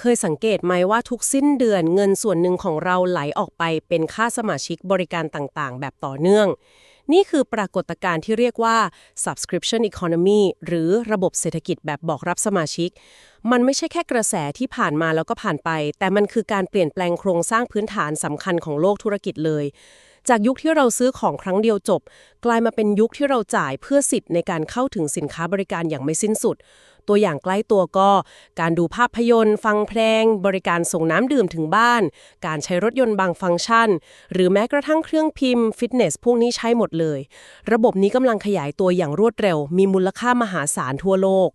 เคยสังเกตไหมว่าทุกสิ้นเดือนเงินส่วนหนึ่งของเราไหลออกไปเป็นค่าสมาชิกบริการต่างๆ แบบต่อเนื่อง นี่คือปรากฏการณ์ที่เรียกว่า subscription economy หรือระบบเศรษฐกิจแบบบอกรับสมาชิก มันไม่ใช่แค่กระแสที่ผ่านมาแล้วก็ผ่านไป แต่มันคือการเปลี่ยนแปลงโครงสร้างพื้นฐานสำคัญของโลกธุรกิจเลย จากยุคที่เราซื้อของครั้งเดียวจบ กลายมาเป็นยุคที่เราจ่ายเพื่อสิทธิ์ในการเข้าถึงสินค้าบริการอย่างไม่สิ้นสุด ตัวอย่างใกล้ตัวก็ การดูภาพยนตร์ ฟังเพลง บริการส่งน้ำดื่มถึงบ้าน การใช้รถยนต์บางฟังก์ชัน หรือแม้กระทั่งเครื่องพิมพ์ฟิตเนสพวกนี้ใช้หมดเลย ระบบนี้กำลังขยายตัวอย่างรวดเร็ว มีมูลค่ามหาศาลทั่วโลก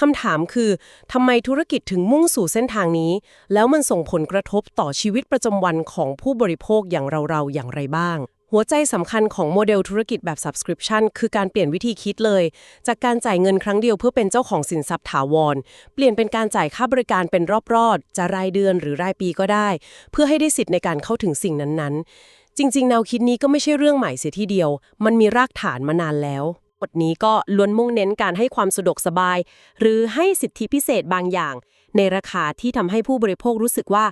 คำถามคือทำไมธุรกิจถึงมุ่งสู่เส้นทางนี้ แล้วมันส่งผลกระทบต่อชีวิตประจำวันของผู้บริโภคอย่างเราๆอย่างไรบ้าง หัวใจสำคัญของโมเดลธุรกิจแบบ subscription คือการเปลี่ยนวิธีคิดเลย จากการจ่ายเงินครั้งเดียวเพื่อเป็นเจ้าของสินทรัพย์ถาวร เปลี่ยนเป็นการจ่ายค่าบริการเป็นรอบๆ จะรายเดือนหรือรายปีก็ได้ เพื่อให้ได้สิทธิ์ในการเข้าถึงสิ่งนั้นๆ จริงๆ แนวคิดนี้ก็ไม่ใช่เรื่องใหม่เสียทีเดียว มันมีรากฐานมานานแล้วบทนี้ก็ล้วนมุ่งเน้นการให้ความสะดวกสบาย หรือให้สิทธิพิเศษบางอย่าง ในราคาที่ทำให้ผู้บริโภครู้สึกว่า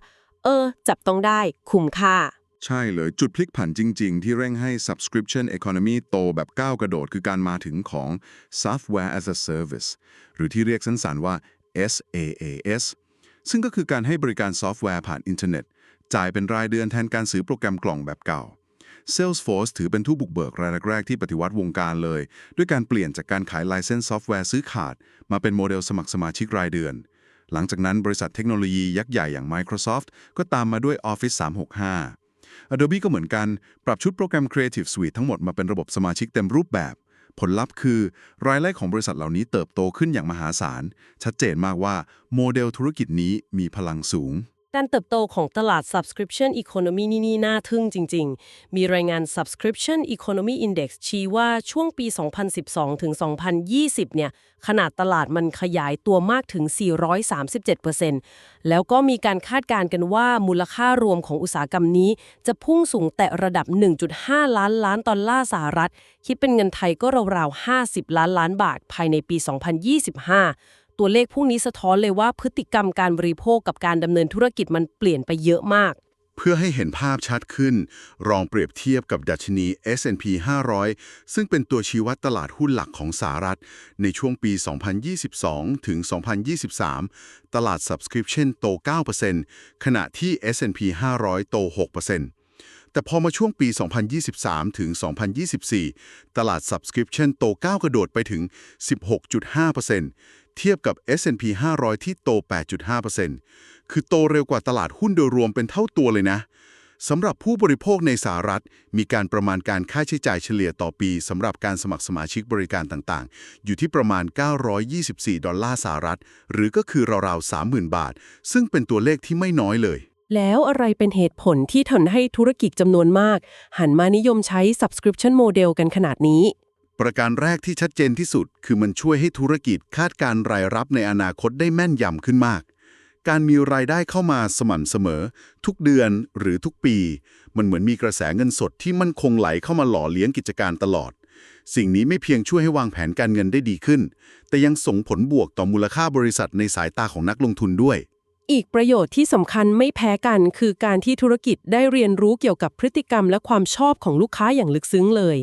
เออ จับต้องได้ คุ้มค่า ใช่เลยจุดพลิกผันจริง ๆ ที่เร่งให้ subscription economy โตแบบก้าวกระโดดคือการมาถึงของ software as a service หรือที่เรียกสั้นๆว่า SaaS ซึ่งก็คือการให้บริการซอฟต์แวร์ผ่านอินเทอร์เน็ต จ่ายเป็นรายเดือนแทนการซื้อโปรแกรมกล่องแบบเก่า Salesforce ถือเป็นผู้บุกเบิกรายแรกๆที่ปฏิวัติวงการเลย ด้วยการเปลี่ยนจากการขายไลเซนส์ซอฟต์แวร์ซื้อขาด มาเป็นโมเดลสมัครสมาชิกรายเดือน หลังจากนั้นบริษัทเทคโนโลยียักษ์ใหญ่อย่าง Microsoft ก็ตามมาด้วย Office 365 Adobe ก็เหมือนกัน ปรับชุดโปรแกรม Creative Suite ทั้งหมดมาเป็นระบบสมาชิกเต็มรูปแบบ ผลลัพธ์คือ รายได้ของบริษัทเหล่านี้เติบโตขึ้นอย่างมหาศาล ชัดเจนมากว่าโมเดลธุรกิจนี้มีพลังสูง การเติบโตของตลาด subscription economy นี่นี่น่าทึ่งจริง ๆ มีรายงาน subscription economy index ชี้ว่าช่วงปี 2012 ถึง 2020 เนี่ย ขนาดตลาดมันขยายตัวมากถึง 437%แล้วก็มีการคาดการณ์กันว่ามูลค่ารวมของอุตสาหกรรมนี้ จะพุ่งสูงแต่ระดับ 1.5 ล้านล้านดอลลาร์สหรัฐ คิดเป็นเงินไทยก็ราวๆ 50 ล้านล้านบาทภายในปี 2025 ตัวเลขพวกนี้สะท้อนเลยว่าพฤติกรรมการบริโภคกับการดำเนินธุรกิจมันเปลี่ยนไปเยอะมาก เพื่อให้เห็นภาพชัดขึ้น ลองเปรียบเทียบกับดัชนี S&P 500 ซึ่งเป็นตัวชี้วัดตลาดหุ้นหลักของสหรัฐ ในช่วงปี 2022 ถึง 2023 ตลาด Subscription โต 9%ขณะที่ S&P 500 โต 6%แต่พอมาช่วงปี 2023 ถึง 2024 ตลาด Subscription โตก้าวกระโดดไปถึง 16.5% เทียบกับ S&P 500 ที่โต 8.5%คือโตเร็วกว่าตลาดหุ้นโดยรวมเป็นเท่าตัวเลยนะสำหรับผู้บริโภคในสหรัฐ มีการประมาณการค่าใช้จ่ายเฉลี่ยต่อปีสำหรับการสมัครสมาชิกบริการต่างๆ อยู่ที่ประมาณ 924 ดอลลาร์สหรัฐ หรือก็คือราวๆ 30,000 บาท ซึ่งเป็นตัวเลขที่ไม่น้อยเลย แล้วอะไรเป็นเหตุผลที่ทำให้ธุรกิจจำนวนมาก หันมานิยมใช้ subscription model กันขนาดนี้ ประการแรกที่ชัดเจนที่สุด คือมันช่วยให้ธุรกิจคาดการรายรับในอนาคตได้แม่นยำขึ้นมาก การมีรายได้เข้ามาสม่ำเสมอ ทุกเดือนหรือทุกปี มันเหมือนมีกระแสเงินสดที่มั่นคงไหลเข้ามาหล่อเลี้ยงกิจการตลอด สิ่งนี้ไม่เพียงช่วยให้วางแผนการเงินได้ดีขึ้น แต่ยังส่งผลบวกต่อมูลค่าบริษัทในสายตาของนักลงทุนด้วย อีกประโยชน์ที่สำคัญไม่แพ้กันคือการที่ธุรกิจได้เรียนรู้เกี่ยวกับพฤติกรรมและความชอบของลูกค้าอย่างลึกซึ้งเลย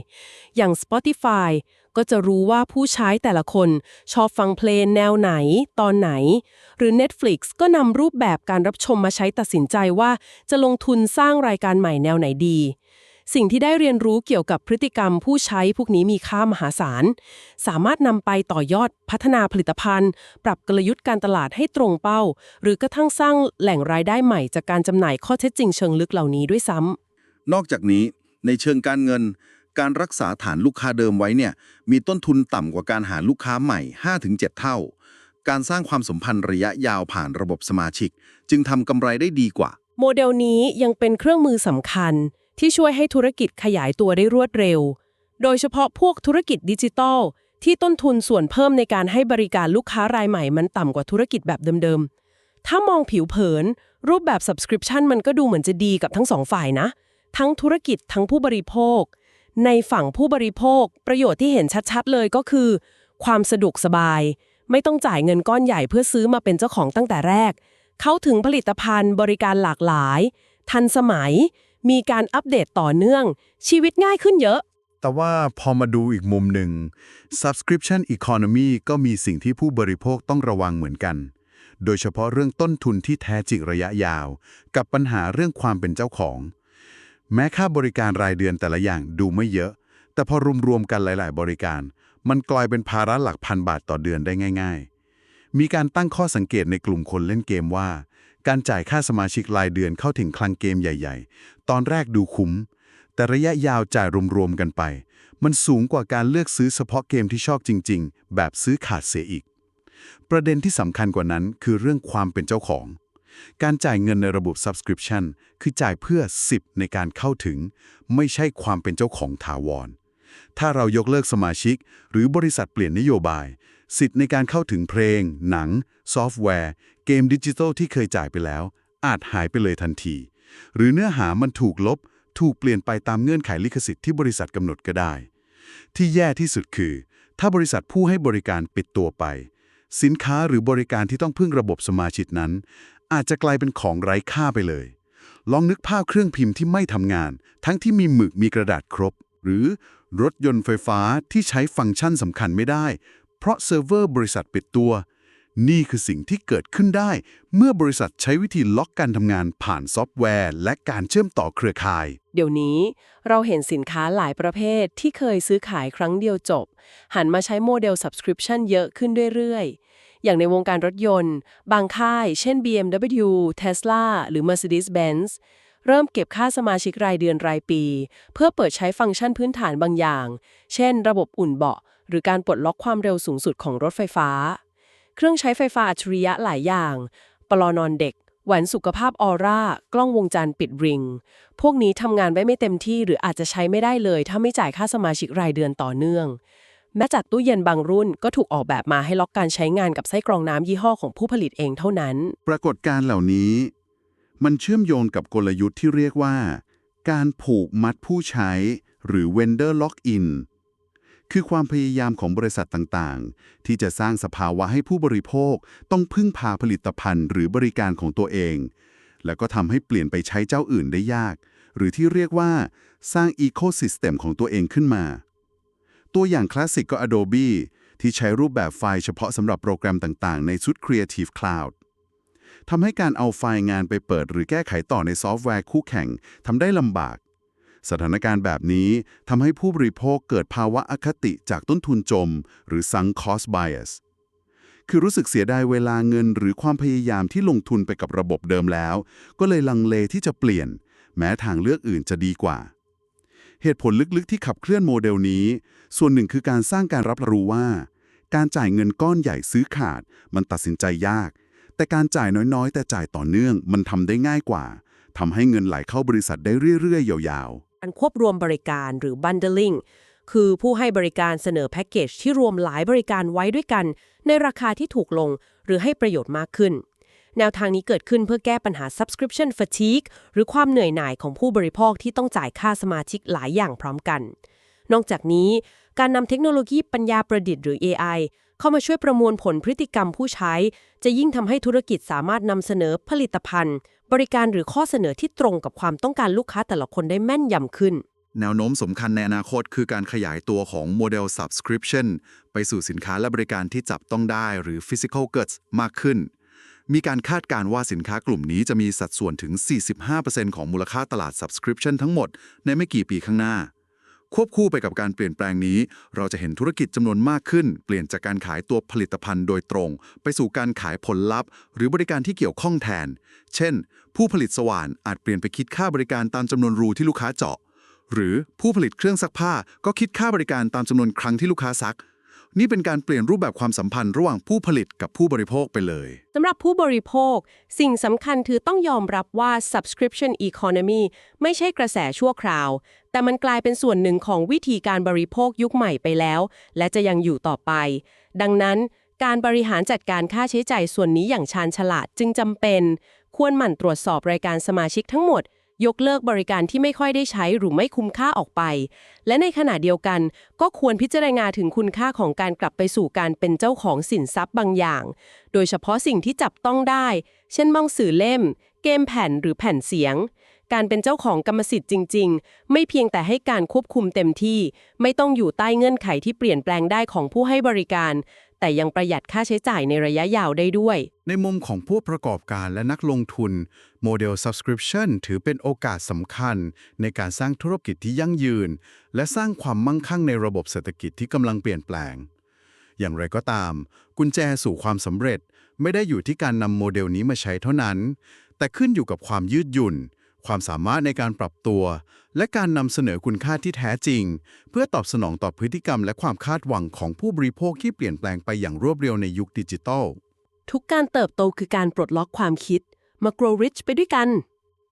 อย่าง Spotify ก็จะรู้ว่าผู้ใช้แต่ละคนชอบฟังเพลงแนวไหน ตอนไหน หรือ Netflix ก็นำรูปแบบการรับชมมาใช้ตัดสินใจว่า จะลงทุนสร้างรายการใหม่แนวไหนดี สิ่งที่ได้เรียนรู้เกี่ยวกับพฤติกรรมผู้ใช้พวกนี้มีค่ามหาศาล สามารถนำไปต่อยอดพัฒนาผลิตภัณฑ์ ปรับกลยุทธ์การตลาดให้ตรงเป้า หรือกระทั่งสร้างแหล่งรายได้ใหม่จากการจำหน่ายข้อเท็จจริงเชิงลึกเหล่านี้ด้วยซ้ำนอกจากนี้ในเชิงการเงิน การรักษาฐานลูกค้าเดิมไว้เนี่ยมีต้นทุนต่ำกว่าการหาลูกค้าใหม่ 5-7 เท่า การสร้างความสัมพันธ์ระยะยาวผ่านระบบสมาชิก จึงทำกำไรได้ดีกว่า โมเดลนี้ยังเป็นเครื่องมือสำคัญ ที่ช่วยให้ธุรกิจขยายตัวได้รวดเร็ว โดยเฉพาะพวกธุรกิจดิจิทัล ที่ต้นทุนส่วนเพิ่มในการให้บริการลูกค้ารายใหม่มันต่ำกว่าธุรกิจแบบเดิมๆ ถ้ามองผิวเผิน รูปแบบ subscription มันก็ดูเหมือนจะดีกับทั้งสองฝ่ายนะ ทั้งธุรกิจทั้งผู้บริโภค ในฝั่งผู้บริโภค ประโยชน์ที่เห็นชัดๆ เลยก็คือ ความสะดวกสบาย ไม่ต้องจ่ายเงินก้อนใหญ่เพื่อซื้อมาเป็นเจ้าของตั้งแต่แรก เข้าถึงผลิตภัณฑ์บริการหลากหลาย ทันสมัย มีการอัปเดตต่อเนื่อง ชีวิตง่ายขึ้นเยอะ แต่ว่าพอมาดูอีกมุมหนึ่ง subscription economy ก็มีสิ่งที่ผู้บริโภคต้องระวังเหมือนกัน โดยเฉพาะเรื่องต้นทุนที่แท้จริงระยะยาว กับปัญหาเรื่องความเป็นเจ้าของ แม้ค่าบริการรายเดือนแต่ละอย่างดูไม่เยอะ แต่พอรวมๆกันหลาย ๆ บริการ มันกลายเป็นภาระหลักพันบาทต่อเดือนได้ง่าย ๆ มีการตั้งข้อสังเกตในกลุ่มคนเล่นเกมว่า การจ่ายค่าสมาชิกรายเดือนเข้าถึงคลังเกมใหญ่ ๆ ตอนแรกดูคุ้ม แต่ระยะยาวจ่ายรวมๆกันไป มันสูงกว่าการเลือกซื้อเฉพาะเกมที่ชอบจริง ๆ แบบซื้อขาดเสียอีก ประเด็นที่สำคัญกว่านั้นคือเรื่องความเป็นเจ้าของ การจ่ายเงินในระบบ subscription คือจ่ายเพื่อสิทธิ์ในการเข้าถึง ไม่ใช่ความเป็นเจ้าของถาวร ถ้าเรายกเลิกสมาชิก หรือบริษัทเปลี่ยนนโยบาย สิทธิ์ในการเข้าถึงเพลง หนัง ซอฟต์แวร์ เกมดิจิทัลที่เคยจ่ายไปแล้ว อาจหายไปเลยทันที หรือเนื้อหามันถูกลบ ถูกเปลี่ยนไปตามเงื่อนไขลิขสิทธิ์ที่บริษัทกำหนดก็ได้ ที่แย่ที่สุดคือ ถ้าบริษัทผู้ให้บริการปิดตัวไป สินค้าหรือบริการที่ต้องพึ่งระบบสมาชิกนั้น อาจจะกลายเป็นของไร้ค่าไปเลย ลองนึกภาพเครื่องพิมพ์ที่ไม่ทำงาน ทั้งที่มีหมึกมีกระดาษครบ หรือรถยนต์ไฟฟ้าที่ใช้ฟังก์ชันสำคัญไม่ได้ เพราะเซิร์ฟเวอร์บริษัทปิดตัว นี่คือสิ่งที่เกิดขึ้นได้ เมื่อบริษัทใช้วิธีล็อกการทำงานผ่านซอฟต์แวร์ และการเชื่อมต่อเครือข่าย เดี๋ยวนี้เราเห็นสินค้าหลายประเภทที่เคยซื้อขายครั้งเดียวจบ หันมาใช้โมเดล subscription เยอะขึ้นเรื่อยๆ อย่างในวงการรถยนต์ บางค่าย เช่น BMW Tesla หรือ Mercedes-Benz เริ่มเก็บค่าสมาชิกรายเดือนรายปี เพื่อเปิดใช้ฟังก์ชันพื้นฐานบางอย่าง เช่น ระบบอุ่นเบาะ หรือการปลดล็อกความเร็วสูงสุดของรถไฟฟ้า เครื่องใช้ไฟฟ้าอัจฉริยะหลายอย่าง ปลอนอนเด็ก แหวนสุขภาพออร่า กล้องวงจรปิดริง พวกนี้ทำงานไว้ไม่เต็มที่หรืออาจจะใช้ไม่ได้เลย ถ้าไม่จ่ายค่าสมาชิกรายเดือนต่อเนื่อง แม้จัดตู้เย็นบางรุ่นก็ถูกออกแบบมาให้ล็อกการใช้งานกับไส้กรองน้ำยี่ห้อของผู้ผลิตเองเท่านั้น ปรากฏการณ์เหล่านี้ มันเชื่อมโยงกับกลยุทธ์ที่เรียกว่า การผูกมัดผู้ใช้ หรือ vendor lock in คือความพยายามของบริษัทต่างๆ ที่จะสร้างสภาวะให้ผู้บริโภคต้องพึ่งพาผลิตภัณฑ์ หรือบริการของตัวเอง แล้วก็ทำให้เปลี่ยนไปใช้เจ้าอื่นได้ยาก หรือที่เรียกว่า สร้าง ecosystem ของตัวเองขึ้นมา ตัวอย่างคลาสสิกก็ Adobe ที่ใช้รูปแบบไฟล์เฉพาะสำหรับโปรแกรมต่างๆ ในชุด Creative Cloud ทำให้การเอาไฟล์งานไปเปิด หรือแก้ไขต่อในซอฟต์แวร์คู่แข่งทำได้ลำบาก สถานการณ์แบบนี้ทำให้ผู้บริโภคเกิดภาวะอคติจากต้นทุนจม หรือ sunk cost bias คือรู้สึกเสียดายเวลาเงินหรือความพยายามที่ลงทุนไปกับระบบเดิมแล้ว ก็เลยลังเลที่จะเปลี่ยน แม้ทางเลือกอื่นจะดีกว่า เหตุผลลึกๆ ที่ขับเคลื่อนโมเดลนี้ ส่วนหนึ่งคือการสร้างการรับรู้ว่า การจ่ายเงินก้อนใหญ่ซื้อขาด มันตัดสินใจยาก แต่การจ่ายน้อยๆ แต่จ่ายต่อเนื่องมันทำได้ง่ายกว่า ทำให้เงินไหลเข้าบริษัทได้เรื่อยๆ ยาวๆ การควบรวมบริการหรือ bundling คือผู้ให้บริการเสนอแพ็กเกจที่รวมหลายบริการไว้ด้วยกัน ในราคาที่ถูกลงหรือให้ประโยชน์มากขึ้น แนวทางนี้เกิดขึ้นเพื่อแก้ปัญหา subscription fatigue หรือความเหนื่อยหน่ายของผู้บริโภคที่ต้องจ่ายค่าสมาชิกหลายอย่างพร้อมกัน นอกจากนี้ การนำเทคโนโลยีปัญญาประดิษฐ์หรือ AI เข้ามาช่วยประมวลผลพฤติกรรมผู้ใช้ จะยิ่งทำให้ธุรกิจสามารถนำเสนอผลิตภัณฑ์ บริการหรือข้อเสนอที่ตรงกับความต้องการลูกค้าแต่ละคนได้แม่นยำขึ้น แนวโน้มสำคัญในอนาคตคือการขยายตัวของโมเดล subscription ไปสู่สินค้าและบริการที่จับต้องได้หรือ physical goods มากขึ้น มีการคาดการณ์ว่าสินค้ากลุ่มนี้จะมีสัดส่วนถึง 45%ของมูลค่าตลาด subscription ทั้งหมดในไม่กี่ปีข้างหน้า ควบคู่ไปกับการเปลี่ยนแปลงนี้ เราจะเห็นธุรกิจจำนวนมากขึ้น เปลี่ยนจากการขายตัวผลิตภัณฑ์โดยตรง ไปสู่การขายผลลัพธ์ หรือบริการที่เกี่ยวข้องแทน เช่น ผู้ผลิตสว่านอาจเปลี่ยนไปคิดค่าบริการตามจำนวนรูที่ลูกค้าเจาะ หรือผู้ผลิตเครื่องซักผ้าก็คิดค่าบริการตามจำนวนครั้งที่ลูกค้าซัก นี่เป็นการเปลี่ยนรูปแบบความสัมพันธ์ระหว่างผู้ผลิตกับผู้บริโภคไปเลยสำหรับผู้บริโภค สิ่งสำคัญคือต้องยอมรับว่า subscription economy ไม่ใช่กระแสชั่วคราว แต่มันกลายเป็นส่วนหนึ่งของวิธีการบริโภคยุคใหม่ไปแล้ว และจะยังอยู่ต่อไป ดังนั้น การบริหารจัดการค่าใช้จ่ายส่วนนี้อย่างชาญฉลาดจึงจำเป็น ควรหมั่นตรวจสอบรายการสมาชิกทั้งหมด ยกเลิกบริการที่ไม่ค่อยได้ใช้หรือไม่คุ้มค่าออกไป และในขณะเดียวกันก็ควรพิจารณาถึงคุณค่าของการกลับไปสู่การเป็นเจ้าของสินทรัพย์บางอย่าง โดยเฉพาะสิ่งที่จับต้องได้ เช่นมองสื่อเล่ม เกมแผ่นหรือแผ่นเสียง การเป็นเจ้าของกรรมสิทธิ์จริง ๆ ไม่เพียงแต่ให้การควบคุมเต็มที่ ไม่ต้องอยู่ใต้เงื่อนไขที่เปลี่ยนแปลงได้ของผู้ให้บริการ แต่ยังประหยัดค่าใช้จ่ายในระยะยาวได้ด้วย ในมุมของผู้ประกอบการและนักลงทุน โมเดล subscription ถือเป็นโอกาสสำคัญ ในการสร้างธุรกิจที่ยั่งยืน และสร้างความมั่งคั่งในระบบเศรษฐกิจที่กำลังเปลี่ยนแปลง อย่างไรก็ตาม กุญแจสู่ความสำเร็จ ไม่ได้อยู่ที่การนำโมเดลนี้มาใช้เท่านั้น แต่ขึ้นอยู่กับความยืดหยุ่น ความสามารถในการปรับตัว และการนำเสนอคุณค่าที่แท้จริง เพื่อตอบสนองต่อพฤติกรรมและความคาดหวังของผู้บริโภคที่เปลี่ยนแปลงไปอย่างรวดเร็วในยุคดิจิทัล ทุกการเติบโตคือการปลดล็อกความคิด มา grow rich ไปด้วยกัน